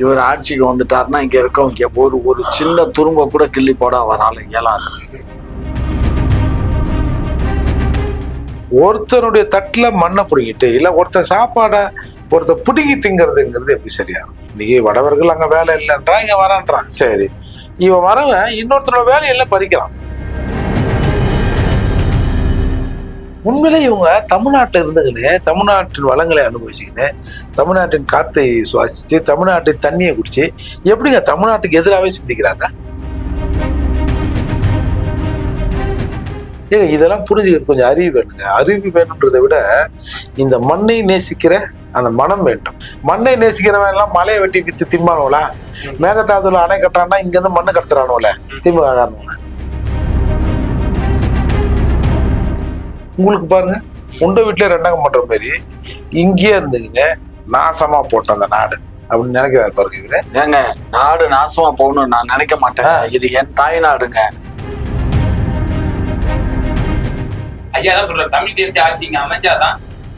இவர் ஆட்சிக்கு வந்துட்டாருன்னா இங்க இருக்கவங்க ஒரு ஒரு சின்ன துரும்ப கூட கிள்ளி போட அவரால் இயலாது. ஒருத்தருடைய தட்டுல மண்ணை பிடிங்கிட்டு இல்ல ஒருத்தர் சாப்பாடை ஒருத்தர் பிடுங்கி திங்கிறதுங்கிறது எப்படி சரியா இருக்கும்? இன்னைக்கு வடவர்கள் அங்க வேலை இல்லைன்றான் இங்க வரான்றான். சரி. இவன் வரவன் இன்னொருத்தனோட வேலையெல்லாம் பறிக்கிறான். உண்மையிலே இவங்க தமிழ்நாட்டில் இருந்துக்கின்னு தமிழ்நாட்டின் வளங்களை அனுபவிச்சுக்கின்னு தமிழ்நாட்டின் காத்தை சுவாசிச்சு தமிழ்நாட்டின் தண்ணியை குடிச்சு எப்படிங்க தமிழ்நாட்டுக்கு எதிராகவே சிந்திக்கிறாங்க? ஏங்க இதெல்லாம் புரிஞ்சுக்கிறது கொஞ்சம் அறிவு வேணுங்க. அறிவு வேணுன்றதை விட இந்த மண்ணை நேசிக்கிற அந்த மனம் வேண்டும். மண்ணை நேசிக்கிறவன் எல்லாம் மலையை வெட்டி வித்து திம்பானோல மேகதாதுல அணை கட்டான்னா இங்க இருந்து மண்ணு கடத்துறானோல திமுக உங்களுக்கு பாருங்க உண்ட வீட்டுல ரெண்டாங்க பண்ற மாதிரி இங்கேயே இருந்துங்க நாசமா போட்டோம் அந்த நாடு. அப்படின்னு நினைக்கிறாரு பாருங்க இவரு. ஏங்க நாடு நாசமா போகணும்னு நான் நினைக்க மாட்டேன். இது என் தாய் நாடுங்க. ஐயா தான் சொல்றாரு தமிழ் தேசிய ஆட்சி இங்க அமைஞ்சாதான்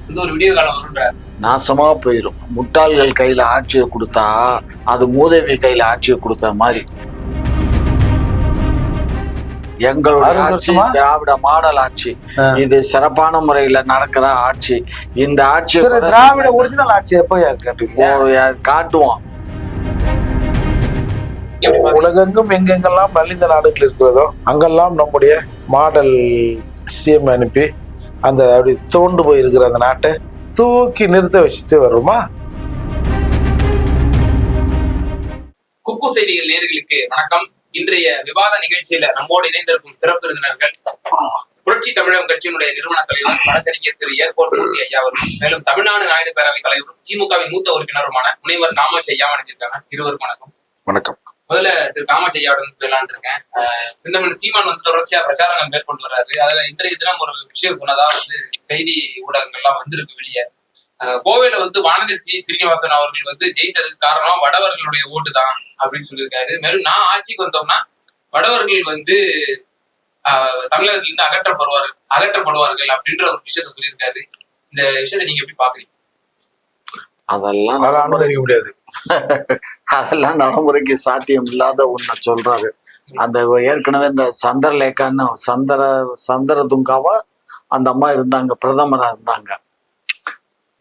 இந்த ஒரு விடிய காலம் வருன்றாரு நாசமா போயிடும் முட்டாள்கள் கையில ஆட்சியை கொடுத்தா அது மூதேவி கையில ஆட்சியை கொடுத்த மாதிரி. எங்களுடைய ஆட்சி? திராவிட மாடல் ஆட்சி. இது சிறப்பான முறையில நடக்கிற ஆட்சி இந்த ஆட்சி திராவிட ஒரிஜினல் ஆட்சி எப்போ காட்டுவோம்? உலகெங்கும் எங்கெங்கெல்லாம் நலிந்த நாடுகள் இருக்கிறதோ அங்கெல்லாம் நம்முடைய மாடல் சிஎம் அனுப்பி அந்த அப்படி தோண்டு போயிருக்கிற அந்த நாட்டை தூக்கி நிறுத்த வச்சுட்டு வருமா குக்கு செய்திகள் நேர்களுக்கு வணக்கம் இன்றைய விவாத நிகழ்ச்சியில நம்மோடு இணைந்திருக்கும் சிறப்பு விருந்தினர்கள். புரட்சி தமிழகம் கட்சியினுடைய நிறுவன தலைவர் வழக்கறிஞர் திரு ஏர்போர்ட் மூர்த்தி ஐயா அவர்களும் மேலும் தமிழ்நாடு நாயுடு பேரவை தலைவரும் திமுகவின் மூத்த உறுப்பினருமான முனைவர் காமாட்சி ஐயா வணங்கியிருக்காங்க இருவருக்கும் வணக்கம். வணக்கம். முதல்ல திரு காமாட்சி ஐயாவுடன் பேசலான் இருக்கேன் சிந்தமன் சீமான் வந்து தொடர்ச்சியா பிரச்சாரங்கள் மேற்கொண்டு வர்றாரு. அதுல இன்றைய தினம் ஒரு விஷயம் சொன்னதா வந்து செய்தி ஊடகங்கள்லாம் வந்திருக்கு வெளியே. கோவையில வந்து வானதி ஸ்ரீ ஸ்ரீனிவாசன் அவர்கள் வந்து ஜெயித்ததுக்கு காரணம் வடவர்களுடைய ஓட்டு தான் அப்படின்னு சொல்லியிருக்காரு. மேலும் நான் ஆட்சிக்கு வந்தோம்னா வடவர்கள் வந்து ஆஹ் தமிழகத்துல இருந்து அகற்றப்படுவார்கள் அகற்றப்படுவார்கள் அப்படின்ற ஒரு விஷயத்த சொல்லியிருக்காரு. இந்த விஷயத்தை நீங்க எப்படி பாக்குறீங்க அதெல்லாம் அதை அனுமதிக்க முடியாது. அதெல்லாம் நடைமுறைக்கு சாத்தியம் இல்லாத ஒன்ன சொல்றாரு. அந்த ஏற்கனவே இந்த சந்திரலேகான்னு சந்திர சந்திர துங்காவா அந்த அம்மா இருந்தாங்க பிரதமரா இருந்தாங்க.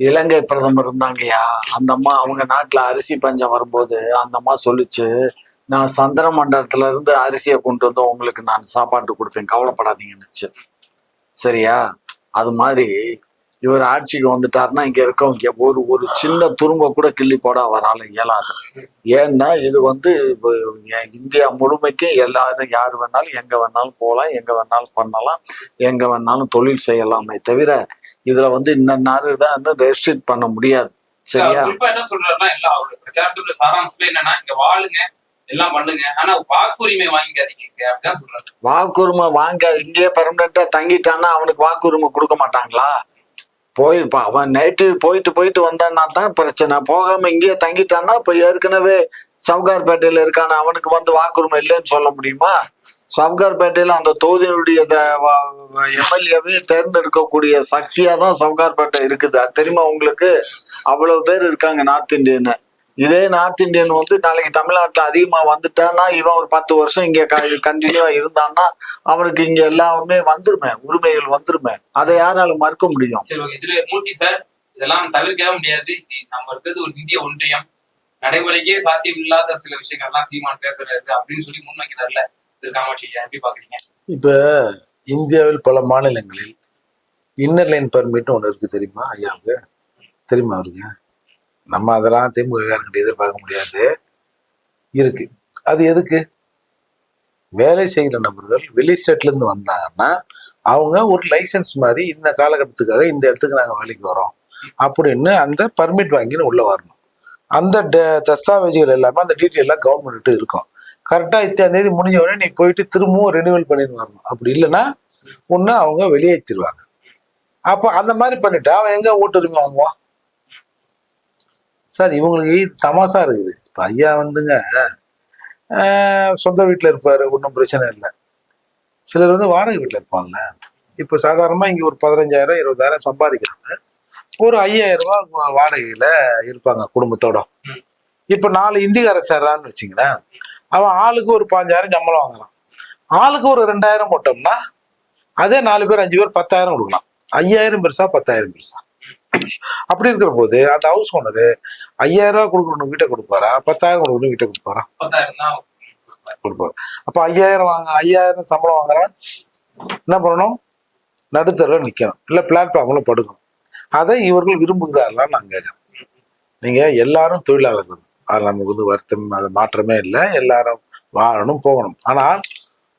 இலங்கை பிரதமர் இருந்தாங்கய்யா. அந்த அம்மா அவங்க நாட்டுல அரிசி பஞ்சம் வரும்போது அந்த அம்மா சொல்லிச்சு நான் சந்திர மண்டலத்துல இருந்து அரிசியை கொண்டு வந்து உங்களுக்கு நான் சாப்பாட்டு கொடுப்பேன் கவலைப்படாதீங்கன்னுச்சு. சரியா? அது மாதிரி இவர் ஆட்சிக்கு வந்துட்டாருன்னா இங்க இருக்கவங்க ஒரு ஒரு சின்ன துரும்ப கூட கிள்ளி போட அவரால் இயலாது. ஏன்னா இது வந்து இந்தியா முழுமைக்கு எல்லாரும் யார் வேணாலும் எங்க வேணாலும் போகலாம் எங்க வேணாலும் பண்ணலாம் எங்க வேணாலும் தொழில் செய்யலாமே தவிர இதுல வந்து இன்னொரு தான் ரெஸ்ட்ரிக்ட் பண்ண முடியாது. சரியா? என்ன சொல்றாருன்னா எல்லாம் அவருடைய பிரச்சாரத்தோட சாராம்சமே என்னன்னா இங்க வாழுங்க எல்லாம் பண்ணுங்க. ஆனா வாக்குரிமை வாங்கிக்காதீங்க அப்படிதான் சொல்றாரு. வாக்குரிமை வாங்க இங்கேயே பெர்மனண்டா தங்கிட்டான்னா அவனுக்கு வாக்குரிமை கொடுக்க மாட்டாங்களா? போய் இப்ப அவன் நைட்டு போயிட்டு போயிட்டு வந்தான்னா தான் பிரச்சனை. போகாம இங்கேயே தங்கிட்டான்னா இப்ப ஏற்கனவே சவுகார்பேட்டையில இருக்கான அவனுக்கு வந்து வாக்குரிமை இல்லைன்னு சொல்ல முடியுமா? சவுகார்பேட்டையில அந்த தொகுதியினுடைய எம்எல்ஏவே தேர்ந்தெடுக்கக்கூடிய சக்தியா தான் சவுகார்பேட்டை இருக்குது. அது தெரியுமா உங்களுக்கு? அவ்வளவு பேர் இருக்காங்க நார்த் இந்தியன் இதே நார்த் இந்தியன் வந்து நாளைக்கு தமிழ்நாட்டுல அதிகமா வந்துட்டான்னா இவன் ஒரு பத்து வருஷம் இங்க கண்டினியூவா இருந்தான்னா அவனுக்கு இங்க எல்லாமே வந்துருமே உரிமைகள் வந்துருமே. அதை யாரால மறுக்க முடியும்? சரி மூர்த்தி சார் இதெல்லாம் தவிர்க்கவே முடியாது. நம்ம இருக்கிறது ஒரு இந்திய ஒன்றியம். நடைமுறைக்கே சாத்தியம் இல்லாத சில விஷயங்கள்லாம் சீமான் பேசுறது அப்படின்னு சொல்லி முன்வைக்கிறாருல. திரு காமாட்சி எப்படி பாக்குறீங்க? இப்ப இந்தியாவில் பல மாநிலங்களில் இன்னர் லைன் பர்மிட் ஒன்று இருக்கு தெரியுமா ஐயாவுக்கு? தெரியுமா அவருக்கு? நம்ம அதெல்லாம் திமுககாரங்கிட்ட எதிர்பார்க்க முடியாது. இருக்கு. அது எதுக்கு? வேலை செய்கிற நபர்கள் வெளி ஸ்டேட்ல இருந்து வந்தாங்கன்னா அவங்க ஒரு லைசென்ஸ் மாதிரி இந்த காலகட்டத்துக்காக இந்த இடத்துக்கு நாங்கள் வேலைக்கு வரோம் அப்படின்னு அந்த பர்மிட் வாங்கின்னு உள்ளே வரணும். அந்த ட- தஸ்தாவேஜுகள் எல்லாமே அந்த டீட்டெயிலாம் கவர்மெண்ட்டு இருக்கும். கரெக்டாக இத்தனை தேதி முடிஞ்ச உடனே நீ போயிட்டு திரும்பவும் ரெனியூவல் பண்ணிட்டு வரணும். அப்படி இல்லைன்னா ஒன்று அவங்க வெளியேற்றிடுவாங்க அப்போ அந்த மாதிரி பண்ணிட்டா அவன் எங்க ஓட்டுரிமை வாங்குவான்? சார் இவங்களுக்கு தமாசா இருக்குது. இப்போ ஐயா வந்துங்க சொந்த வீட்டில் இருப்பாரு ஒன்றும் பிரச்சனை இல்லை. சிலர் வந்து வாடகை வீட்டில் இருப்பாங்கல்ல இப்போ சாதாரணமாக இங்கே ஒரு பதினஞ்சாயிரம் இருபதாயிரம் சம்பாதிக்கிறாங்க. ஒரு ஐயாயிரம் ரூபாய் வா- வாடகையில இருப்பாங்க குடும்பத்தோட. இப்ப நாலு இந்திக்கார சேர்றான்னு வச்சுங்களேன் அவன் ஆளுக்கு ஒரு பாஞ்சாயிரம் சம்பளம் வாங்குறான். ஆளுக்கு ஒரு ரெண்டாயிரம் போட்டோம்னா அதே நாலு பேர் அஞ்சு பேர் பத்தாயிரம் கொடுக்கலாம். ஐயாயிரம் பெருசா பத்தாயிரம் பெருசா. அப்படி இருக்கிற போது அந்த ஹவுஸ் ஓனரு ஐயாயிரம் ரூபாய் கொடுக்கணும் வீட்டை கொடுப்பாரா? பத்தாயிரம் கொடுக்கணும் வீட்டை கொடுப்பாரா? கொடுப்பாரு. அப்ப ஐயாயிரம் வாங்க ஐயாயிரம் சம்பளம் வாங்குறவன் என்ன பண்ணணும்? நடுத்தரில் நிக்கணும். இல்ல பிளாட்ஃபார்ம்ல படுக்கணும். அதை இவர்கள் விரும்புகிறார்களான்னு நான் கேட்கறேன். நீங்க எல்லாரும் தொழிலாளர்கள். அது நமக்கு வந்து வருத்தம் அது மாற்றமே இல்லை. எல்லாரும் வாழணும் போகணும். ஆனால்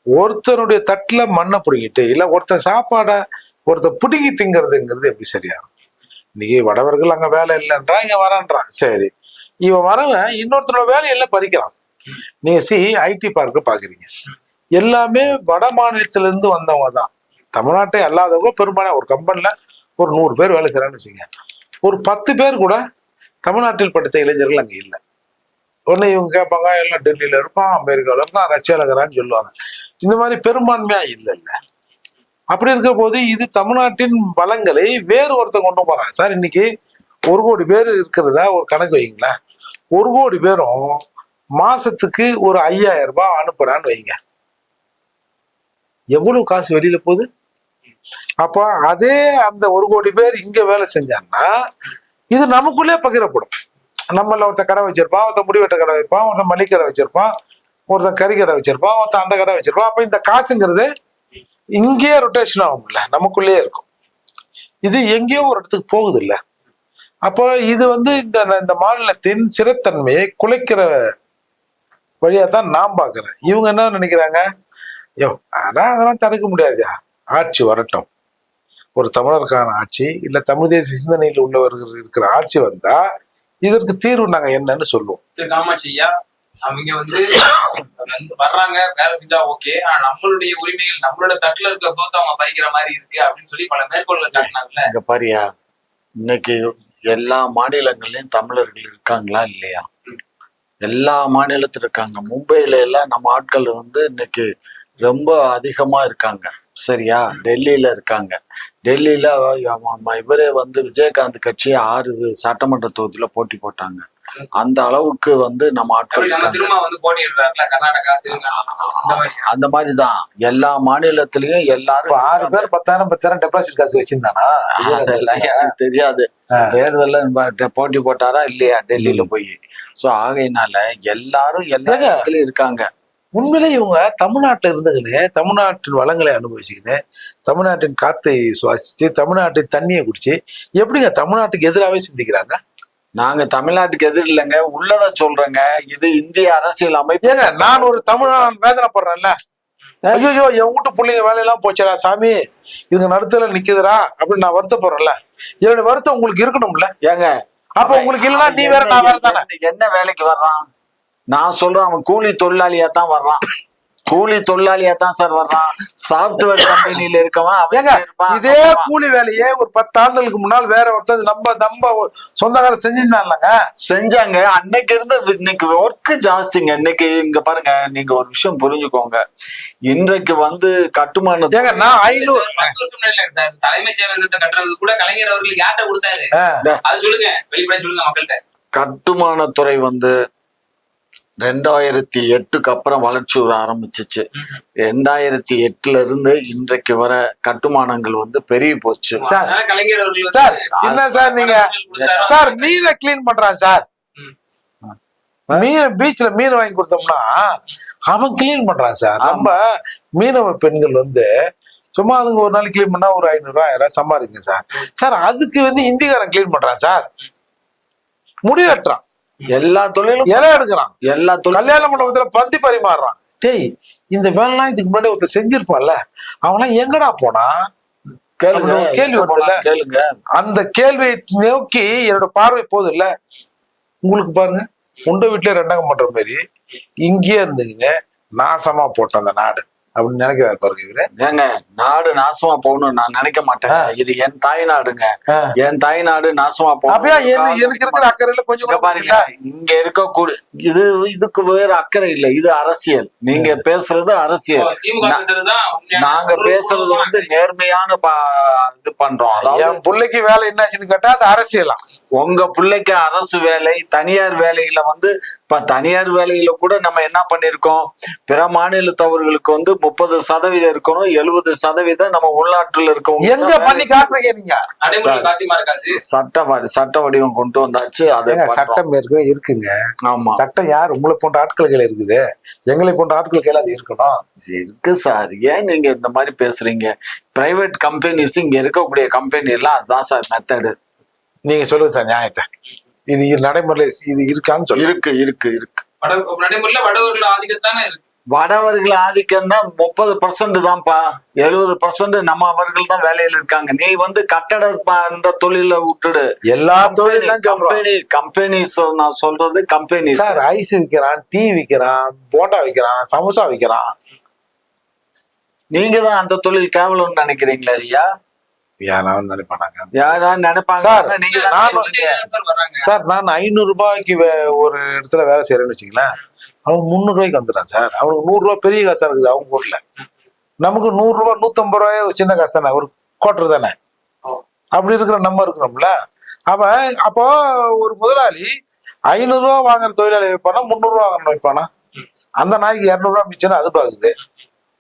ஒருத்தனுடைய தட்டில் மண்ணை பிடுங்கிட்டு இல்லை ஒருத்தன் சாப்பாடை ஒருத்தன் பிடுங்கி திங்கிறதுங்கிறது எப்படி சரியா இருக்கும்? இன்னைக்கு வடவர்கள் அங்கே வேலை இல்லைன்றான் இங்கே வரான்றான் சரி. இவன் வரவன் இன்னொருத்தனோட வேலையில பறிக்கிறான் நீங்க சி ஐடி பார்க்கு பாக்குறீங்க. எல்லாமே வட மாநிலத்திலேருந்து வந்தவங்க தான். தமிழ்நாட்டை அல்லாதவங்க பெரும்பாலும் ஒரு கம்பெனியில் ஒரு நூறு பேர் வேலை செய்கிறான்னு வச்சுங்க ஒரு பத்து பேர் கூட தமிழ்நாட்டில் படித்த இளைஞர்கள் அங்கே இல்லை. உடனே இவங்க கேட்பாங்க எல்லாம் டெல்லியில இருப்பான் அமெரிக்காவில் இருப்பான் ரஷ்யாவில் இருக்கிறான்னு சொல்லுவாங்க. இந்த மாதிரி பெரும்பான்மையா இல்லை இல்லை அப்படி இருக்க போது இது தமிழ்நாட்டின் வளங்களை வேறு ஒருத்தன் கொண்டு போறாங்க. சார் இன்னைக்கு ஒரு கோடி பேர் இருக்கிறதா ஒரு கணக்கு வைங்களேன் ஒரு கோடி பேரும் மாசத்துக்கு ஒரு ஐயாயிரம் ரூபாய் அனுப்புறான்னு வைங்க. எவ்வளவு காசு வெளியில போகுது? அப்ப அதே அந்த ஒரு கோடி பேர் இங்க வேலை செஞ்சாங்கன்னா இது நமக்குள்ளே பகிரப்படும். நம்மள ஒருத்தன் கடை வச்சிருப்பான் ஒருத்தன் முடிவெட்ட கடை வைப்பான் ஒருத்தன் மளிகை கடை வச்சிருப்பான் ஒருத்தன் கறி கடை வச்சிருப்பான் ஒருத்தன் அந்த கடை வச்சிருப்பான். அப்ப இந்த காசுங்கிறது இங்கேயே ரொட்டேஷன் ஆகும்ல நமக்குள்ளேயே இருக்கும். இது எங்கேயோ ஒரு இடத்துக்கு போகுது இல்ல அப்போ இது வந்து இந்த இந்த மாநிலத்தின் சிறத்தன்மையை குலைக்கிற வழியா தான் நான் பாக்குறேன் இவங்க என்ன நினைக்கிறாங்க? யோ ஆனா அதெல்லாம் தடுக்க முடியாதுயா? ஆட்சி வரட்டும். ஒரு தமிழருக்கான ஆட்சி இல்ல தமிழ் தேசிய சிந்தனையில் உள்ளவர்கள் இருக்கிற ஆட்சி வந்தா இதற்கு தீர்வு நாங்க என்னன்னு சொல்லுவோம். திரு அவங்க வந்து வந்து வர்றாங்க வேலை செஞ்சா ஓகே ஆனா நம்மளுடைய உரிமைகள் நம்மளோட தட்டுல இருக்க சோத்தை அவங்க பறிக்கிற மாதிரி இருக்கு அப்படின்னு சொல்லி பல மேற்கோள்கள் காட்டினாங்கல்ல. இங்க பாரியா இன்னைக்கு எல்லா மாநிலங்கள்லயும் தமிழர்கள் இருக்காங்களா இல்லையா? எல்லா மாநிலத்திலும் இருக்காங்க. மும்பையில எல்லாம் நம்ம ஆட்கள் வந்து இன்னைக்கு ரொம்ப அதிகமா இருக்காங்க. சரியா? டெல்லியில இருக்காங்க. டெல்லியில இவரே வந்து விஜயகாந்த் கட்சி ஆறு சட்டமன்ற தொகுதியில போட்டி போட்டாங்க. அந்த அளவுக்கு வந்து நம்ம ஆட்கள் மாதிரி. அந்த மாதிரிதான். எல்லா மாநிலத்திலயும் எல்லாரும் ஆறு பேர் பத்தாயிரம் பத்தாயிரம் டெபாசிட் காசு வச்சிருந்தானா? அதெல்லாம் எனக்கு தெரியாது. தேர்தல்ல போட்டி போட்டாரா இல்லையா? டெல்லியில போய். சோ ஆகையினால எல்லாரும் எல்லா? இடத்துலயும் இருக்காங்க. உண்மையிலே இவங்க தமிழ்நாட்டுல இருந்துக்கின்னு தமிழ்நாட்டின் வளங்களை அனுபவிச்சுக்கின்னு தமிழ்நாட்டின் காத்தை சுவாசிச்சு தமிழ்நாட்டின் தண்ணியை குடிச்சு எப்படிங்க தமிழ்நாட்டுக்கு எதிராகவே சிந்திக்கிறாங்க? நாங்க தமிழ்நாட்டுக்கு எதிர் இல்லைங்க உள்ளத சொல்றேங்க. இது இந்திய அரசியல் அமைப்பு. ஏங்க நான் ஒரு தமிழன் வேதனைப்படுறேன்ல? ஐயோ என் வீட்டு பிள்ளைங்க வேலையெல்லாம் போச்சுடா சாமி. இதுங்க நடுத்தல நிக்குதுடா அப்படின்னு நான் வருத்தப்படுறேன்ல? என்னோட வருத்தம் உங்களுக்கு இருக்கணும்ல? ஏங்க அப்ப உங்களுக்கு இல்லைன்னா நீ வேற நான் வேற தானே? என்ன வேலைக்கு வர்றான்? நான் சொல்றேன் அவன் கூலி தொழிலாளியா தான் வர்றான். கூலி தொழிலாளியா தான் சார் வர்றான். சாப்ட்வேர் கம்பெனில இருக்கவன் இதே கூலி வேலையே ஒரு பத்து ஆண்டுகளுக்கு முன்னால் வேற ஒருத்தர் நம்ம நம்ம சொந்தக்காரர் செஞ்சிருந்தான்லங்க செஞ்சாங்க. அன்னைக்கு இருந்த இன்னைக்கு ஒர்க் ஜாஸ்திங்க. இன்னைக்கு இங்க பாருங்க நீங்க ஒரு விஷயம் புரிஞ்சுக்கோங்க. இன்றைக்கு வந்து கட்டுமான ஏங்க நான் ஐநூறு தலைமைச் செயலகத்தை கட்டுறது கூட கலைஞர் அவர்கள் யார்கிட்ட கொடுத்தாரு? அது சொல்லுங்க. வெளிப்படையா சொல்லுங்க மக்கள்கிட்ட. கட்டுமானத்துறை வந்து ரெண்டாயிரத்தி எட்டுக்கு அப்புறம் வளர்ச்சி வர ஆரம்பிச்சிச்சு. ரெண்டாயிரத்தி எட்டுல இருந்து இன்றைக்கு வர கட்டுமானங்கள் வந்து பெருகி போச்சு. சார். சார் என்ன சார் நீங்க? சார் மீனை கிளீன் பண்றான் சார். மீன் பீச்ல மீன் வாங்கி கொடுத்தோம்னா அவன் கிளீன் பண்றான் சார். நம்ம மீனவ பெண்கள் வந்து சும்மா அதுங்க ஒரு நாள் கிளீன் பண்ணா ஒரு ஐநூறு ரூபாய் ஆயிரம் ரூபாய் சம்பாதிங்க சார். சார் அதுக்கு வந்து இந்திக்காரன் கிளீன் பண்றான் சார். முடி வெட்டுறான் எல்லா தொழிலும் இலை எடுக்கிறான். எல்லா தொழிலும் கல்யாண மண்டபத்துல பந்தி பரிமாறுறான். டேய் இந்த வேலைலாம் இதுக்கு முன்னாடி ஒருத்தர் செஞ்சிருப்பான்ல? அவன்லாம் எங்கடா போனா? கேளுங்க. கேள்வி வருதுல்ல? கேளுங்க. அந்த கேள்வியை நோக்கி என்னோட பார்வை போகுது இல்ல உங்களுக்கு பாருங்க. உண்ட வீட்டுல ரெண்டாங்க பண்ற மாதிரி இங்கேயே இருந்துங்க. நாசமா போட்டோம் அந்த நாடு. அப்படின்னு நினைக்கிறாரு பாருங்க இவரு. ஏங்க நாடு நாசமா போகணும்னு நான் நினைக்க மாட்டேன். இது என் தாய் நாடுங்க. என் தாய் நாடு நாசமா போகணும் என்ன- எனக்கு இருக்கிற அக்கறையில கொஞ்சம் இங்க கூட பாருங்க இங்க இருக்கக்கூடிய இது இதுக்கு வேற அக்கறை இல்ல. இது அரசியல். நீங்க பேசுறது அரசியல். நாங்க பேசுறது வந்து நேர்மையான பா- இது பண்றோம். அதாவது என் பிள்ளைக்கு வேலை என்னாச்சுன்னு கேட்டா அது அரசியலாம் உங்க பிள்ளைக்கு அரசு வேலை தனியார் வேலையில வந்து இப்ப தனியார் வேலையில கூட நம்ம என்ன பண்ணிருக்கோம்? பிற மாநிலத்தவர்களுக்கு வந்து முப்பது சதவீதம் இருக்கணும் எழுபது சதவீதம் நம்ம உள்நாட்டுல இருக்கவங்க எங்க பண்ணி காட்டுறீங்க நீங்க? சட்ட வ- சட்ட வடிவம் கொண்டு வந்தாச்சு அது. சட்டம் இருக்கு இருக்குங்க. ஆமா. சட்டம் யார்? உங்களை போன்ற ஆட்கள் கையில இருக்குது. எங்களை போன்ற ஆட்கள் கையில அது இருக்கணும். இருக்கு சார். ஏன் நீங்க இந்த மாதிரி பேசுறீங்க? பிரைவேட் கம்பெனிஸ் இங்க இருக்கக்கூடிய கம்பெனி எல்லாம் அதுதான் சார் மெத்தடு நீங்க சொல்லுங்க சார் நியாயத்தை. இது நடைமுறையில இது இருக்கான்னு சொல்லுங்க. இருக்கு இருக்கு இருக்கு. வட நடைமுறையில வடவர்கள் ஆதிக்கத்தானே இருக்கு? வடவர்கள் ஆதிக்கம்னா முப்பது பர்சன்ட் தான்ப்பா. எழுபது பர்சன்ட் நம்ம அவர்கள் தான் வேலையில இருக்காங்க. நீ வந்து கட்டட ப- இந்த தொழில விட்டுடு. எல்லா தொழிலும் கம்பெனி கம்பெனிஸ் நான் சொல்றது கம்பெனி சார் ஐஸ் விக்கிறான் டீ விக்கிறான் போண்டா விக்கிறான் சமோசா விக்கிறான். நீங்க தான் அந்த தொழில் கேவலம்னு நினைக்கிறீங்களா ஐயா? யாராவது நினைப்பானாங்க? யாரா நினைப்பாங்க. சார், நீங்க. சார் நான் ஐநூறு ரூபாய்க்கு வே- ஒரு இடத்துல வேலை செய்யறேன்னு வச்சுங்களேன் அவன் முந்நூறு ரூபாய்க்கு வந்துட்டான் சார். அவனுக்கு நூறு ரூபாய் பெரிய காசா இருக்குது அவங்க ஊர்ல. நமக்கு நூறு ரூபாய் நூத்தம்பது ரூபாய் ஒரு சின்ன காசு தானே ஒரு கோட்டர் தானே. அப்படி இருக்கிற நம்ம இருக்கிறோம்ல. அவன் அப்போ ஒரு முதலாளி ஐநூறு ரூபா வாங்குற தொழிலாளி வைப்பானா முந்நூறு ரூபா வாங்கணும் வைப்பானா? அந்த நாய்க்கு இருநூறு ரூபா மிச்சம்னா அது பாக்குது.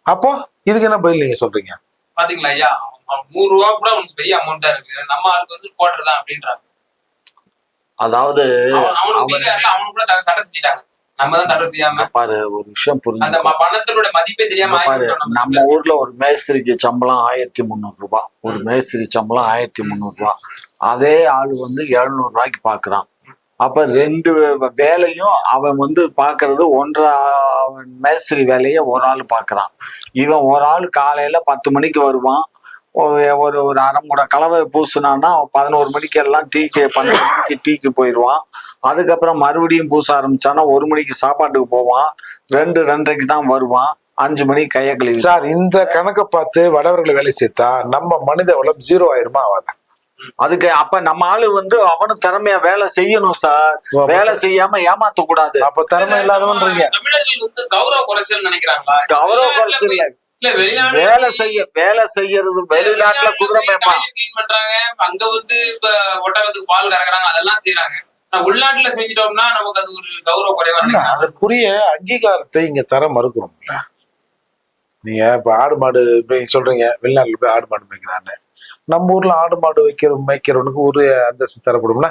அப்போ இதுக்கு என்ன பதில் நீங்க சொல்றீங்க? பாத்தீங்களா ஐயா? நூறு ரூபா கூட அவனுக்கு பெரிய அமௌண்டா இருக்கு. நம்ம ஆளுக்கு வந்து கோட்டர் தான் அப்படின்றாங்க. அதாவது அவன் அவனுக்கு கூட தடை செஞ்சுட்டாங்க. நம்ம தான் தடை செய்யாம பாரு ஒரு விஷயம் அந்த புரிஞ்சு பணத்தினோட மதிப்பே தெரியாம நம்ம ஊர்ல ஒரு மேஸ்திரிக்கு சம்பளம் ஆயிரத்தி முந்நூறு ரூபாய் ஒரு மேஸ்திரி சம்பளம் ஆயிரத்தி முந்நூறு ரூபாய் அதே ஆள் வந்து எழுநூறு ரூபாய்க்கு பாக்குறான். அப்ப ரெண்டு வேலையும் அவன் வந்து பாக்குறது ஒன்றரை மேஸ்திரி வேலையை ஒரு ஆள் பாக்குறான். இவன் ஒரு ஆள் காலையில பத்து மணிக்கு வருவான். ஒரு ஒரு அரை மூட கலவை பூசினான்னா பதினோரு மணிக்கு எல்லாம் டீக்கு பன்னெண்டு மணிக்கு டீக்கு போயிடுவான் அதுக்கப்புறம் மறுபடியும் பூச ஆரம்பிச்சானா ஒரு மணிக்கு சாப்பாட்டுக்கு போவான். ரெண்டு ரெண்டரைக்கு தான் வருவான். அஞ்சு மணிக்கு கையை கழுவி சார் இந்த கணக்கை பார்த்து வடவர்களை வேலை சேர்த்தா நம்ம மனித வளம் ஜீரோ ஆயிடுமா ஆகாதா அதுக்கு அப்ப நம்ம ஆளு வந்து அவனும் திறமையா வேலை செய்யணும் சார். வேலை செய்யாம ஏமாத்த கூடாது அப்ப திறமை இல்லாதவன்றீங்க. தமிழர்கள் வந்து கௌரவ குறைச்சல் நினைக்கிறாங்களா? கௌரவ குறைச்சல் வேலை செய்ய வேலை செய்யறது வெளிநாட்டுல குதிரை மேய்ப்பான். பண்றாங்க. அங்க வந்து இப்ப ஒட்டகத்துக்கு பால் கறக்குறாங்க. அதெல்லாம் செய்யறாங்க உள்நாட்டுல செஞ்சிட்டோம்னா நமக்கு அது ஒரு கௌரவ குறைவா அதற்குரிய அங்கீகாரத்தை இங்க தர மறுக்கிறோம்ல நீங்க இப்ப ஆடு மாடு இப்ப சொல்றீங்க வெளிநாட்டுல போய் ஆடு மாடு மேய்க்கிறான்னு. நம்ம ஊர்ல ஆடு மாடு வைக்கிற மேய்க்கிறவனுக்கு ஒரு அந்தஸ்து தரப்படும்ல.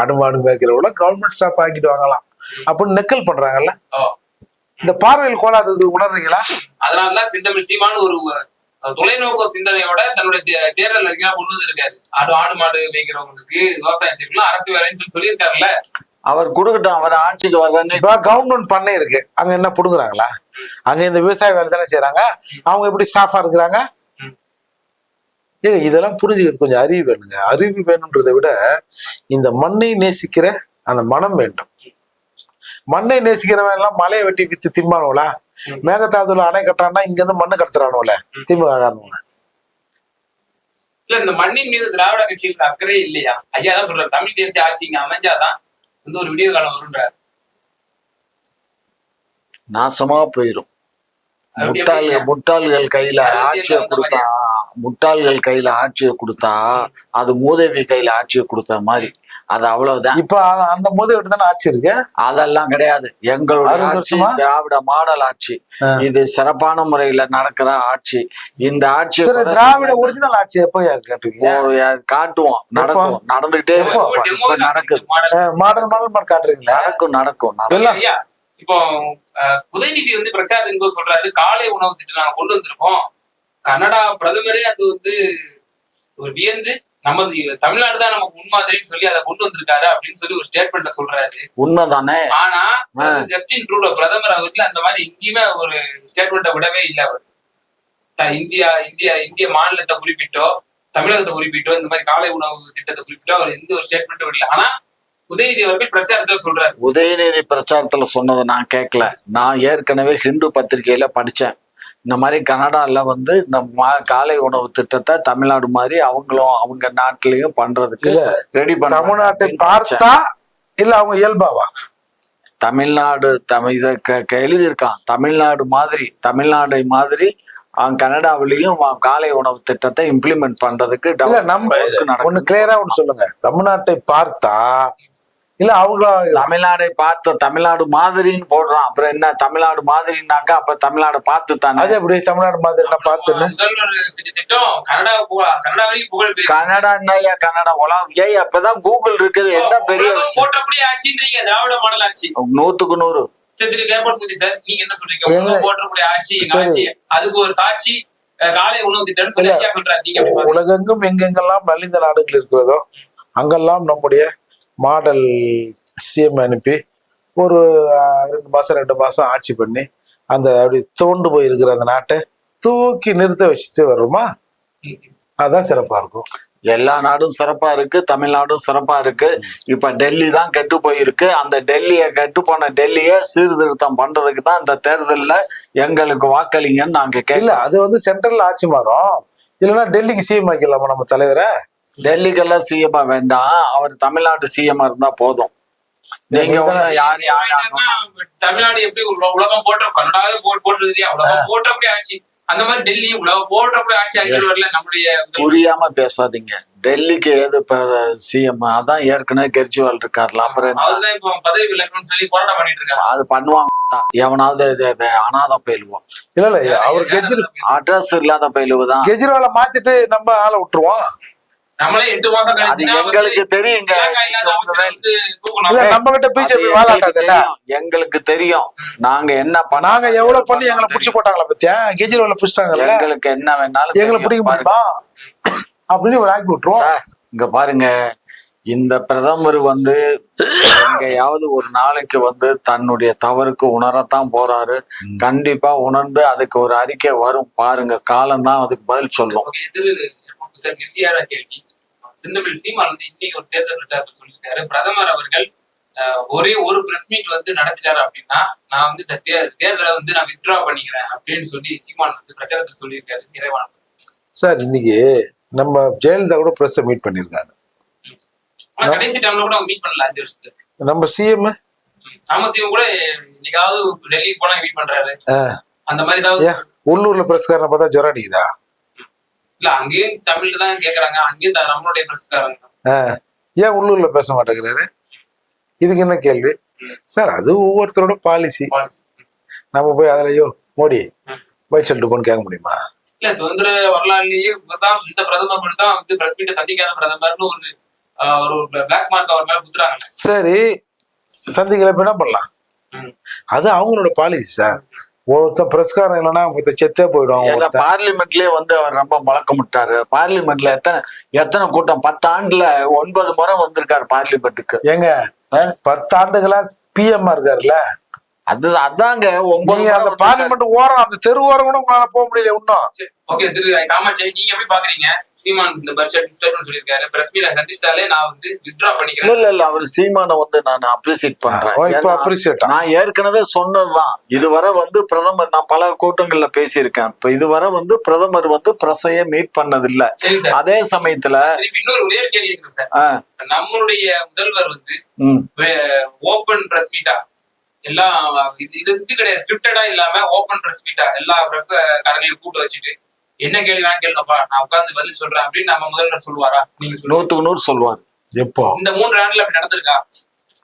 ஆடு மாடு மேய்க்கிறவங்கள கவர்மெண்ட் ஸ்டாப் ஆக்கிட்டு வாங்கலாம். அப்படின்னு நெக்கல் பண்றாங்கல்ல. இந்த பார்வையில் கோளாறு உணர்றீங்களா? அதனாலதான் சிந்தமிழ் சீமான் ஒரு தொலைநோக்கு சிந்தனையோட தன்னுடைய தேர்தல் அறிக்கையா கொண்டு வந்திருக்காரு. ஆடு ஆடு மாடு மேய்க்கிறவங்களுக்கு விவசாயம் செய்யலாம் அரசு வேலைன்னு சொல்லி சொல்லியிருக்காருல்ல. அவர் கொடுக்கட்டும் அவர் ஆட்சிக்கு வர்றேன்னு இப்ப கவர்மெண்ட் பண்ணை இருக்கு. அங்க என்ன புடுங்குறாங்களா? அங்க இந்த விவசாய வேலை தானே செய்யறாங்க அவங்க எப்படி ஸ்டாஃபா இருக்கிறாங்க. ஏங்க இதெல்லாம் புரிஞ்சுக்கிறது கொஞ்சம் அறிவு வேணுங்க. அறிவு வேணுன்றதை விட இந்த மண்ணை நேசிக்கிற அந்த மனம் வேண்டும். மண்ணை நேசிக்கிறவன் எல்லாம் மலையை வெட்டி வித்து திம்பானுல ம். மேகதாதுல அணை கட்டுறான்னா இங்க இருந்து மண்ணு கடத்துறானுல திமுக காரணம் இல்ல இந்த மண்ணின் மீது திராவிட கட்சிகளுக்கு அக்கறை இல்லையா? ஐயா தான் சொல்றாரு தமிழ் தேசிய ஆட்சி இங்க அமைஞ்சாதான் வந்து ஒரு விடிய காலம் வருன்றாரு நாசமா போயிரும். அப்படி முட்டாள் எப்படியா? முட்டாள்கள் கையில ஆட்சியை கொடுத்தா முட்டாள்கள் கையில ஆட்சியை கொடுத்தா அது மூதேவி கையில ஆட்சியை கொடுத்த மாதிரி. அது அவ்வளவுதான். இப்ப அந்த போது எடுத்து தானே ஆட்சி இருக்கு? அதெல்லாம் கிடையாது. எங்களுடைய ஆட்சி? திராவிட மாடல் ஆட்சி. இது சிறப்பான முறையில நடக்கிற ஆட்சி. இந்த ஆட்சி திராவிட ஒரிஜினல் ஆட்சி எப்போ காட்டுவோம். நடக்கும். நடந்துகிட்டே நடக்குது. மாடல். மாடல் காட்டுறீங்களா? நடக்கும் நடக்கும் இப்போ உதயநிதி வந்து பிரச்சாரத்தின் போது சொல்றாரு காலை உணவு திட்டம் நாங்க கொண்டு வந்திருக்கோம். கனடா பிரதமரே அது வந்து ஒரு வியந்து நமது தமிழ்நாடு தான் நமக்கு முன்மாதிரின்னு சொல்லி அதை கொண்டு வந்திருக்காரு அப்படின்னு சொல்லி ஒரு ஸ்டேட்மெண்ட்ல சொல்றாரு. உண்மைதானே? ஆனா ஜஸ்டின் ட்ரூடோ பிரதமர் அவர்கள் அந்த மாதிரி எங்கேயுமே ஒரு ஸ்டேட்மெண்ட்டை விடவே இல்லை அவர். இந்தியா இந்தியா இந்திய மாநிலத்தை குறிப்பிட்டோ தமிழகத்தை குறிப்பிட்டோ இந்த மாதிரி காலை உணவு திட்டத்தை குறிப்பிட்டோ அவர் எந்த ஒரு ஸ்டேட்மெண்ட்டும் விடல. ஆனா உதயநிதி அவர்கள் பிரச்சாரத்துல சொல்றாரு. உதயநிதி பிரச்சாரத்துல சொன்னதை நான் கேட்கல. நான் ஏற்கனவே ஹிந்து பத்திரிகையில படிச்சேன். இந்த மாதிரி கனடால வந்து இந்த மா- காலை உணவு திட்டத்தை தமிழ்நாடு மாதிரி அவங்களும் அவங்க நாட்டிலையும் பண்றதுக்கு ரெடி பண்ண தமிழ்நாட்டை பார்த்தா இல்ல அவங்க இயல்பாவா? தமிழ்நாடு தமிழ் இதை எழுதியிருக்கான். தமிழ்நாடு மாதிரி தமிழ்நாடை மாதிரி அங்க கனடாவிலையும் காலை உணவு திட்டத்தை இம்ப்ளிமெண்ட் பண்றதுக்கு நம்ம நடக்குது. கிளியரா ஒண்ணு சொல்லுங்க. தமிழ்நாட்டை பார்த்தா இல்ல அவங்களா தமிழ்நாடை பார்த்த தமிழ்நாடு மாதிரின்னு போடுறான். அப்புறம் என்ன தமிழ்நாடு மாதிரினாக்கா அப்ப தமிழ்நாடு பார்த்து தானே அது எப்படி தமிழ்நாடு மாதிரி நான் பார்த்துன்னு? திட்டம் கனடா புகழ் கனடா உலகம்? ஏய் அப்பதான் கூகுள் இருக்குது. என்ன பெரிய? போற்றக்கூடிய ஆட்சின்றீங்க திராவிட மாடல் ஆட்சி. நூத்துக்கு நூறு. சரி. நீங்க என்ன சொல்றீங்க? போற்றக்கூடிய ஆட்சி அதுக்கு ஒரு சாட்சி காலை உணவு திட்டம்னு சொல்லி சொல்றாரு? உலகெங்கும் எங்கெங்கெல்லாம் நலிந்த நாடுகள் இருக்கிறதோ அங்கெல்லாம் நம்முடைய மாடல் சிஎம் அனுப்பி ஒரு ரெண்டு மாசம் ரெண்டு மாசம் ஆட்சி பண்ணி அந்த அப்படி தோண்டு போயிருக்கிற அந்த நாட்டை தூக்கி நிறுத்த வச்சுட்டு வருமா? அதான் சிறப்பா இருக்கும். எல்லா நாடும் சிறப்பா இருக்கு தமிழ்நாடும் சிறப்பா இருக்கு. இப்ப டெல்லி தான் கெட்டு போயிருக்கு. அந்த டெல்லிய கெட்டு போன டெல்லிய சீர்திருத்தம் பண்றதுக்கு தான் இந்த தேர்தல்ல எங்களுக்கு வாக்களிங்கன்னு நாங்க இல்ல கேட்கல அது வந்து சென்ட்ரல் ஆட்சி மாறும். இல்லைன்னா டெல்லிக்கு சிஎம் ஆக்கிடலாமா நம்ம தலைவரை? டெல்லிக்கெல்லாம் சிஎம்மா வேண்டாம். அவர் தமிழ்நாடு சிஎம்மா இருந்தா போதும். நீங்க யார் தமிழ்நாடு எப்படி உல- உலகம் போற்ற கனடாவே போ- போற்றுது இல்லையா உலகம் போற்றக்கூடிய ஆட்சி அந்த மாதிரி டெல்லி உலகம் போற்றக்கூடிய ஆட்சி அங்கே வரல நம்முடைய. புரியாம பேசாதீங்க. டெல்லிக்கு ஏது சிஎம் அதான் ஏற்கனவே கெஜ்ரிவால் இருக்காருல. அப்புறம் இப்போ பதவி விலகணும்னு சொல்லி போராட்டம் பண்ணிட்டு இருக்காங்க அது பண்ணுவாங்க. தான். எவனாவது அனாதை பயிலுவோம் இல்ல இல்ல அவர் கெஜ்ரி அட்ரஸ் இல்லாத பயிலுவு தான் கெஜ்ரிவாலை மாத்திட்டு நம்ம ஆளை விட்டுருவோம். நம்மளே எட்டு மாசம் கழிச்சு எங்களுக்கு தெரியுங்க நம்ம கிட்ட பிஜேபி தெரியும். எங்களுக்கு தெரியும். நாங்க என்ன பண்ண நாங்க எவ்வளவு பண்ணி எங்களை புடிச்சு போட்டாங்களா பத்தியா? கெஜ்ரிவால புடிச்சிட்டாங்கல்ல? எங்களுக்கு என்ன வேணாலும் எங்களை. பிடிக்க. முடியுமா? அப்படின்னு ஒரு ஆக்கி விட்டுருவோம் இங்க பாருங்க. இந்த பிரதமர் வந்து எங்கேயாவது ஒரு நாளைக்கு வந்து தன்னுடைய தவறுக்கு உணரத்தான் போறாரு. கண்டிப்பா உணர்ந்து அதுக்கு ஒரு அறிக்கை வரும். பாருங்க காலம் தான் அதுக்கு பதில் சொல்லும். சார் நிர்த்தியான கேள்வி. சிந்தமிழ் சீமான் வந்து இன்னைக்கு ஒரு தேர்தல் பிரச்சாரத்தில் சொல்லியிருக்காரு. பிரதமர் அவர்கள் ஒரே ஒரு பிரஸ் மீட் வந்து நடத்திட்டாரு அப்படின்னா நான் வந்து இந்த தே- தேர்தலை வந்து நான் வித்ட்ரா பண்ணிக்கிறேன் அப்படின்னு சொல்லி சீமான் வந்து பிரச்சாரத்தில் சொல்லியிருக்காரு நிறைவான சார் இன்னைக்கு நம்ம ஜெயலலிதா கூட பிரஸ் மீட் பண்ணிருக்காங்க ஆனா கடைசி டைம்ல கூட மீட் பண்ணல அஞ்சு வருஷத்துக்கு. நம்ம சிஎம் தாமசியம் கூட இன்னைக்காவது டெல்லிக்கு போனா மீட் பண்றாரு. அந்த மாதிரி ஏதாவது உள்ளூர்ல பிரஸ்காரனை பார்த்தா ஜுரம் அடிக்குதா? இல்ல அங்கேயும் தமிழ்ல தான் கேக்குறாங்க அங்கேயும் நம்மளுடைய பிரஸ்காரங்க ஏன் உள்ளூர்ல பேச மாட்டேங்கிறாரு? இதுக்கு என்ன கேள்வி? சார் அது ஒவ்வொருத்தரோட பாலிசி நம்ம போய் அதுல ஐயோ மோடி போய் சொல்லிட்டு போன்னு கேட்க முடியுமா? இல்ல சுதந்திர வரலாறுலயே இவர்தான் இந்த பிரதமர் மட்டும் தான் வந்து பிரஸ் மீட்டை சந்திக்காத பிரதமர்னு ஒரு ஒரு பிளாக் மார்க் அவர் மேல குத்துறாங்க சரி சந்திக்கல என்ன பண்ணலாம். அது அவங்களோட பாலிசி சார். ஒருத்தன் பிரஸ்காரம் இல்லைன்னா ஒருத்தன் செத்தே போயிடும் பார்லிமெண்ட்லயே வந்து அவர் ரொம்ப பழக்கம் விட்டாரு பார்லிமெண்ட்ல எத்தனை எத்தனை கூட்டம்? பத்து ஆண்டுல ஒன்பது முறை வந்திருக்காரு பார்லிமெண்ட்டுக்கு. ஏங்க ஆ? பத்து ஆண்டுகளா பிஎம் இருக்காருல்ல? அது அதாங்க ஒன்பது அந்த. பார்லிமெண்ட் ஓரம் அந்த தெரு ஓரம் கூட உங்களால போக முடியல இன்னும். ஓகே திரு காமாட்சி நீங்க எப்படி பாக்குறீங்க? சீமான் இந்த பஸ் ஸ்டேட்மெண்ட் சொல்லியிருக்காரு. பிரஸ் மீட்டை சந்திச்சிட்டாலே நான் வந்து வித்ட்ரா இல்ல பண்ணிக்கிறேன். இல்ல இல்ல அவர் சீமானை வந்து நான் அப்ரிசியேட் பண்றேன். அப்ரிசியேட்டா நான் ஏற்கனவே சொன்னதுதான். இதுவரை வந்து பிரதமர் நான் பல கூட்டங்கள்ல பேசியிருக்கேன். இப்ப இதுவரை வந்து பிரதமர் வந்து பிரசைய மீட் பண்ணதில்ல. அதே சமயத்துல இன்னொரு ஒரே கேள்வி நம்மளுடைய முதல்வர் வந்து ஓபன் பிரஸ் மீட்டா எல்லாம் இது இது இது கிடையாது. ஸ்கிரிப்டடா இல்லாம ஓபன் பிரஸ் மீட்டா எல்லா பிரஸ் காரங்களையும் கூட்டு வச்சுட்டு என்ன கேள்வி வேணா கேளுங்கப்பா நான் உட்கார்ந்து பதில் சொல்றேன் அப்படின்னு நம்ம முதல்வர் சொல்லுவாரா? நீங்க நூத்துக்கு நூறு சொல்லுவாரு. எப்போ? இந்த மூன்று ஆண்டுல அப்படி நடந்திருக்கா?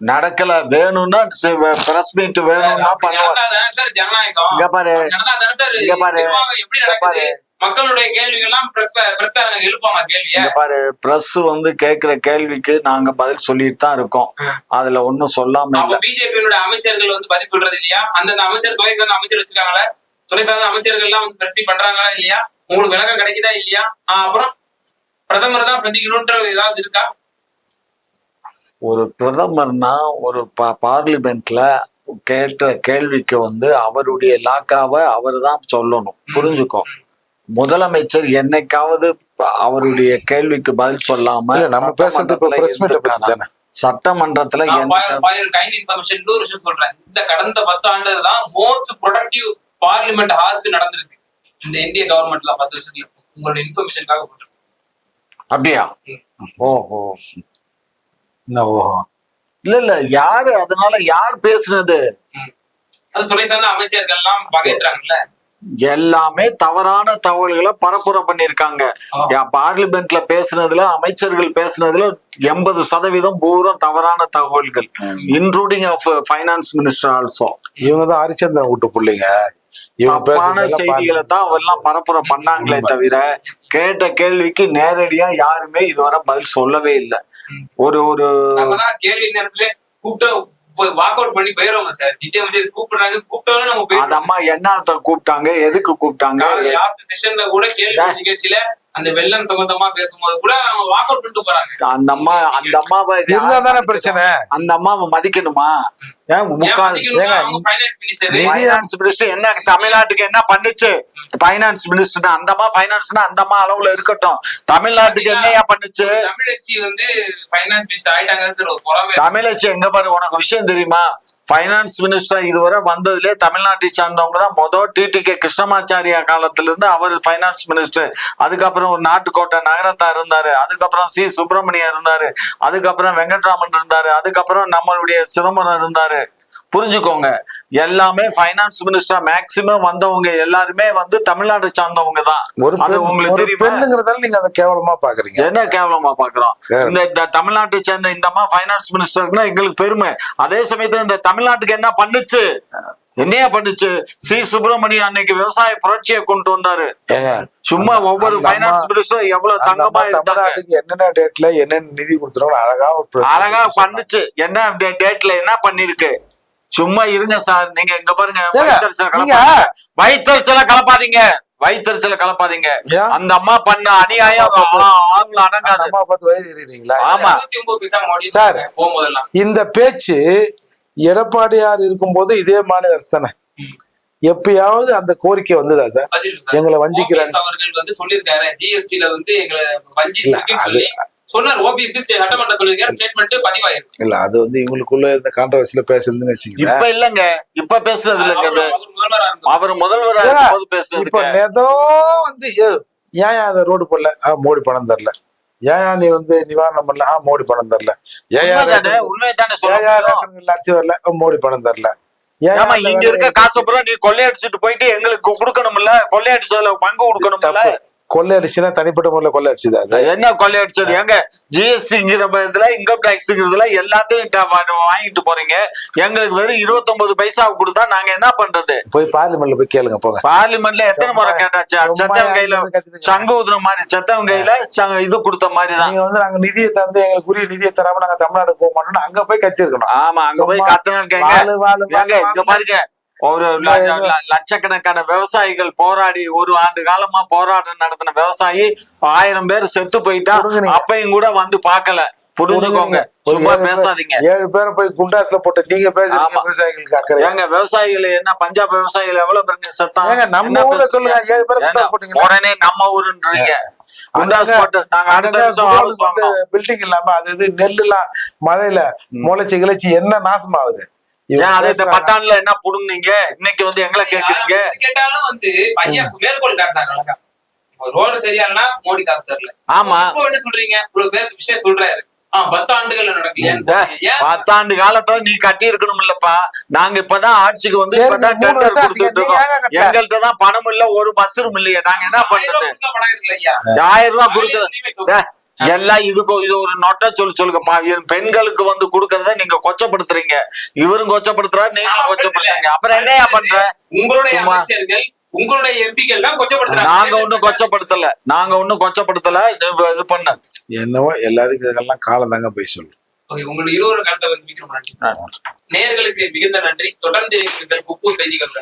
நடக்கல. வேணும்னா பிரஸ் மீட் வேணும்னா சார் ஜனநாயகம்? இங்க பாரு. இங்க பாரு. இங்க பாரு. மக்களுடைய கேள்விகள் எல்லாம் பிரஸ் பிரஸ்காரங்க எழுப்பாங்க கேள்விய. பாரு பிரஸ் வந்து கேக்குற கேள்விக்கு நாங்க பதில் சொல்லிட்டு தான் இருக்கோம். அதுல ஒண்ணும் சொல்லாம பிஜேபியோட அமைச்சர்கள் வந்து பதில் சொல்றது இல்லையா? அந்தந்த அமைச்சர் துறை சார்ந்த அமைச்சர் வச்சிருக்காங்களே? துறை சார்ந்த அமைச்சர்கள் எல்லாம் வந்து பிரஸ் பண்றாங்களா இல்லையா? உங்களுக்கு விளக்கம் கிடைக்குதா இல்லையா? அப்புறம் பிரதமர் தான் சந்திக்கணும்ன்ற ஏதாவது இருக்கா? ஒரு பிரதமர்னா ஒரு பார்லிமெண்ட்ல கேட்ட கேள்விக்கு வந்து அவருடைய லாக்காவை அவர் தான் சொல்லணும் புரிஞ்சுக்கோ. முதலமைச்சர் என்னைக்காவது அவருடைய கேள்விக்கு பதில் சொல்லாம இல்ல நம்ம பேசுறது இப்ப சட்டமன்றத்துல பிரஸ் மீட்டை பத்தி? தானே? சட்டமன்றத்துல இன்னொரு விஷயம் சொல்றேன். இந்த கடந்த பத்து ஆண்டுல தான் மோஸ்ட் ப்ரொடக்டிவ் பார்லிமெண்ட் ஹார்ஸ் நடந்திருக்கு. இந்த இந்திய கவர்மெண்ட்ல பத்து வருஷத்துல. உங்களோட இன்ஃபர்மேஷனுக்காக சொல்றேன் அப்படியா? ஓஹோ. ஓஹோ. இல்ல இல்ல யாரு? அதனால யார் பேசுனது? அது துறை சார்ந்த அமைச்சர்கள் எல்லாம் பகைத்துறாங்கல்ல எல்லாமே தவறான தகவல்களை பரப்புரை பண்ணிருக்காங்க. பார்லிமெண்ட்ல பேசுனதுல அமைச்சர்கள் பேசுனதுல எண்பது சதவீதம் பூரா தவறான தகவல்கள். Including of finance minister also இவங்க தான் ஹரிச்சந்திரன் விட்டு பிள்ளைங்க. இவங்க தப்பான செய்திகளை. தான் அவெல்லாம் பரப்புரை பண்ணாங்களே. தவிர கேட்ட கேள்விக்கு நேரடியா யாருமே இதுவரை பதில் சொல்லவே இல்லை. ஒரு ஒரு நம்ம தான் கேள்வி நேரத்துல கூப்பிட்டு வாக் அவுட் பண்ணி போயிடுவோம் சார் நித்தியமைச்சர் கூப்பிடுறாங்க. கூப்பிட்டோன்னு நம்ம அந்த போயிடுவோம் அம்மா என்ன கூப்பிட்டாங்க? எதுக்கு கூப்பிட்டாங்க? லாஸ்ட் செஷன்ல கூட கேள்வி நிகழ்ச்சியில அந்த வெள்ளம் சம்பந்தமா பேசும்போது கூட அவங்க வாக் அவுட் பண்ணிட்டு போறாங்க. அந்த அம்மா அந்த அம்மாவை இருந்தா தானே பிரச்சனை. அந்த அம்மாவை மதிக்கணுமா? என்ன தமிழ்நாட்டுக்கு என்ன பண்ணுச்சு? ஃபைனான்ஸ் மினிஸ்டர் அந்த அம்மா ஃபைனான்ஸ்னா அந்த அம்மா அளவுல இருக்கட்டும். தமிழ்நாட்டுக்கு என்னையா பண்ணுச்சு? தமிழச்சி வந்து ஃபைனான்ஸ் மினிஸ்டர் பொறாமை தமிழச்சி எங்க பாரு உனக்கு விஷயம் தெரியுமா? ஃபைனான்ஸ் மினிஸ்டர் இதுவரை வந்ததுலே தமிழ்நாட்டை சார்ந்தவங்க தான் மொதல் டிடிகே கிருஷ்ணமாச்சாரியா காலத்திலிருந்து அவர் ஃபைனான்ஸ் மினிஸ்டர் அதுக்கப்புறம் ஒரு நாட்டுக்கோட்டை நகரத்தா இருந்தாரு. அதுக்கப்புறம் சி. சுப்பிரமணியம் இருந்தாரு. அதுக்கப்புறம் வெங்கட்ராமன் இருந்தாரு. அதுக்கப்புறம் நம்மளுடைய சிதம்பரம் இருந்தாரு. புரிஞ்சுக்கோங்க. எல்லாமே ஃபைனான்ஸ் மினிஸ்டர் மேக்சிமம் வந்தவங்க எல்லாருமே வந்து தமிழ்நாட்டை சார்ந்தவங்க தான். ஒரு அது உங்களுக்கு தெரியுமா? பெண்ணுங்கிறதால நீங்க அதை கேவலமா பாக்குறீங்க. என்ன கேவலமா பாக்குறோம். இந்த தமிழ்நாட்டை சேர்ந்த இந்த அம்மா ஃபைனான்ஸ் மினிஸ்டர்னா எங்களுக்கு பெருமை. அதே சமயத்துல இந்த தமிழ்நாட்டுக்கு என்ன பண்ணுச்சு? என்னையா பண்ணுச்சு? சி. சுப்பிரமணியம் அன்னைக்கு விவசாய புரட்சியை கொண்டு வந்தாரு. சும்மா ஒவ்வொரு அம்மா- மினிஸ்டரும் எவ்வளவு தங்கமா இருந்தாங்க. என்னென்ன டேட்ல என்னென்ன நிதி கொடுத்துருவோம் அழகா அழகா பண்ணுச்சு. என்ன டேட்ல என்ன பண்ணிருக்கு சும்மா இருங்க சார். நீங்க இங்க பாருங்க. வயிற்றுச்சல கலப்பாதீங்க. வயிற்றுச்சல கலப்பாதீங்க. வயிற்றுச்சல கலப்பாதீங்க. ஏன்? அந்த அம்மா பண்ண அநியாயம் அடங்காது. அம்மா பார்த்து வயது எறிறீங்களா ஆமா. சார். இந்த பேச்சு எடப்பாடியார் இருக்கும்போது இதே மாநில அரசு தானே? எப்பயாவது அந்த கோரிக்கை வந்ததா சார். எங்களை வஞ்சிக்கிறாங்க. அவர்கள் வந்து சொல்லியிருக்காரு. ஜிஎஸ்டில வந்து எங்களை சொல்லி சொன்னார் ஓபிஎஸ் சட்டமன்ற சொல்லியிருக்காரு ஸ்டேட்மெண்ட் பதிவாயிருக்கு. இல்ல அது வந்து இவங்களுக்குள்ள இந்த கான்ட்ரவர்சில பேசுறதுன்னு வச்சுக்கல இப்ப இல்லங்க. இப்ப பேசுறது இல்லைங்க அவர் அது. அவர் முதல்வரா இருந்தார். அவர் முதல்வர் ஏங்க, இருக்கும்போது இப்ப நேதோ வந்து ஏ, ஏன் அதை ரோடு போடல? ஆ மோடி பணம் தரல. ஏன் நீ வந்து நிவாரணம் பண்ணல? ஆ மோடி பணம் தரல. ஏன் அரிசி வரல? மோடி பணம் தரல. ஏன் ஏன் ஆமா அந்த இங்க இருக்க காசு பூரா நீ கொள்ளையடிச்சிட்டு போயிட்டு எங்களுக்கு கொடுக்கணும்ல? கொள்ளையடிச்சதுல பங்கு கொடுக்கணும்ல? தப்பு கொள்ளை அடிச்சுன்னா தனிப்பட்ட முறையில கொள்ளை அடிச்சுதா அது என்ன கொள்ளையடிச்சது? ஏங்க ஜிஎஸ்டிங்கிற இதுல இன்கம் டாக்ஸ்ங்கிறதுல எல்லாத்தையும் வாங்கிட்டு போறீங்க. எங்களுக்கு வெறும் 29 பைசா கொடுத்தா நாங்க என்ன பண்றது? போய் பார்லிமெண்ட்ல போய் கேளுங்க போங்க. பார்லிமெண்ட்ல எத்தனை முறை கேட்டாச்சு? செத்தவன் கையில சங்கு ஊதுற மாதிரி செத்தவன் கையில சங்க- இது கொடுத்த மாதிரிதான். நீங்க வந்து நாங்க நிதியை தந்து எங்களுக்கு உரிய நிதியை தராம நாங்க தமிழ்நாடு போக மாட்டோம்னு அங்க போய் கத்தி இருக்கணும் ஆமா அங்க போய் வாழு, இங்க. பாருங்க. ஒரு லட்சக்கணக்கான விவசாயிகள் போராடி ஒரு ஆண்டு காலமா போராட்டம் நடத்தின விவசாயி ஆயிரம் பேர் செத்து போயிட்டா. அப்பையும் கூட வந்து பார்க்கல. புரிஞ்சுக்கோங்க சும்மா பேசாதீங்க. ஏழு பேரை போய் குண்டாஸ்ல போட்டு நீங்க பேசுறீங்க. விவசாயிகளுக்கு அக்கறை. ஏங்க விவசாயிகள் என்ன பஞ்சாப் விவசாயிகள் எவ்வளவு பேருங்க செத்தாங்க நம்ம ஊர்ல? சொல்லுங்க ஏழு பேரை உடனே நம்ம ஊருன்றீங்க. பில்டிங் இல்லாம அது இது நெல்லு எல்லாம் மழையில முளைச்சு கிளைச்சு என்ன நாசமாகுது? பத்தாண்டுல என்ன புடுங்குனீங்க? இன்னைக்கு வந்து எங்களை கேக்குறீங்க? கேட்டாலும் வந்து பையன் மேற்கோள் காட்டினாங்க அழகா. ரோடு சரியா இல்லைன்னா மோடி காசு தரல. ஆமா. இப்போ என்ன சொல்றீங்க? இவ்வளவு பேருக்கு விஷயம் சொல்றாரு. பத்தாண்டு காலத்துல நீ கட்டி இருக்கணும் இல்லப்பா நாங்க இப்பதான் ஆட்சிக்கு வந்து இப்பதான் டெண்டர் கொடுத்துட்டு இருக்கோம்? எங்கள்கிட்ட தான் பணம் இல்ல ஒரு பஸ்ஸும் இல்லையா. நாங்க என்ன பண்றது? ஆயிரம் ரூபாய் கொடுத்து எல்லாம் இதுக்கு இது ஒரு நொட்டை சொல்லி சொல்லுங்கப்பா இது பெண்களுக்கு வந்து கொடுக்கறத நீங்க கொச்சப்படுத்துறீங்க. இவரும் கொச்சப்படுத்துறாரு நீங்களும் கொச்சப்படுத்துறீங்க. அப்புறம் என்னையா பண்ற? உங்களுடைய. அமைச்சர்கள் உங்களுடைய எம்பிக்கள் தான் கொச்சப்படுத்துறாங்க. நாங்க ஒண்ணும் கொச்சப்படுத்தல. நாங்க ஒண்ணும் கொச்சப்படுத்தல. இது இது பண்ண. என்னவோ எல்லாத்துக்கும் இதெல்லாம் காலம் தாங்க போய் சொல்லு. ஓகே, உங்களுடைய இருவரும் கருத்தை வந்து நேர்களுக்கு மிகுந்த நன்றி. தொடர்ந்து குப்பு செய்திகள்